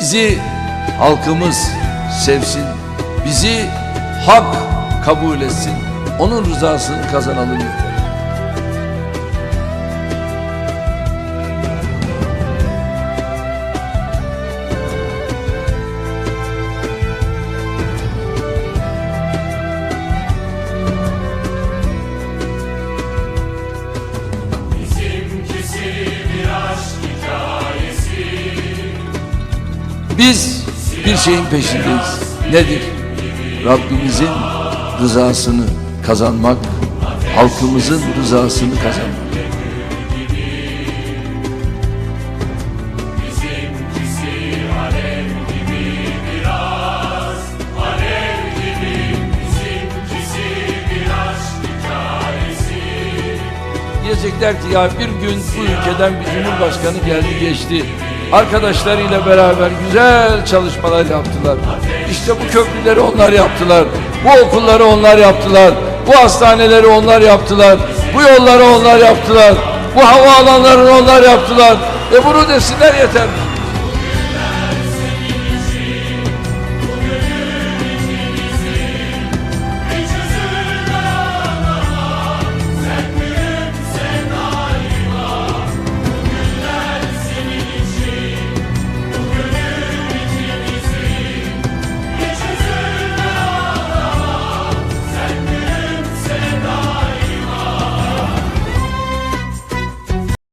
Bizi halkımız sevsin. Bizi hak kabul etsin. Onun rızasını kazanalım yeter. Biz bir şeyin peşindeyiz. Nedir? Rabbimizin rızasını kazanmak, halkımızın rızasını kazanmak. Diyecekler ki ya bir gün bu ülkeden bir cumhurbaşkanı geldi geçti. Arkadaşlarıyla beraber güzel çalışmalar yaptılar. İşte bu köprüleri onlar yaptılar. Bu okulları onlar yaptılar. Bu hastaneleri onlar yaptılar. Bu yolları onlar yaptılar. Bu havaalanlarını onlar yaptılar. E bunu desinler yeter.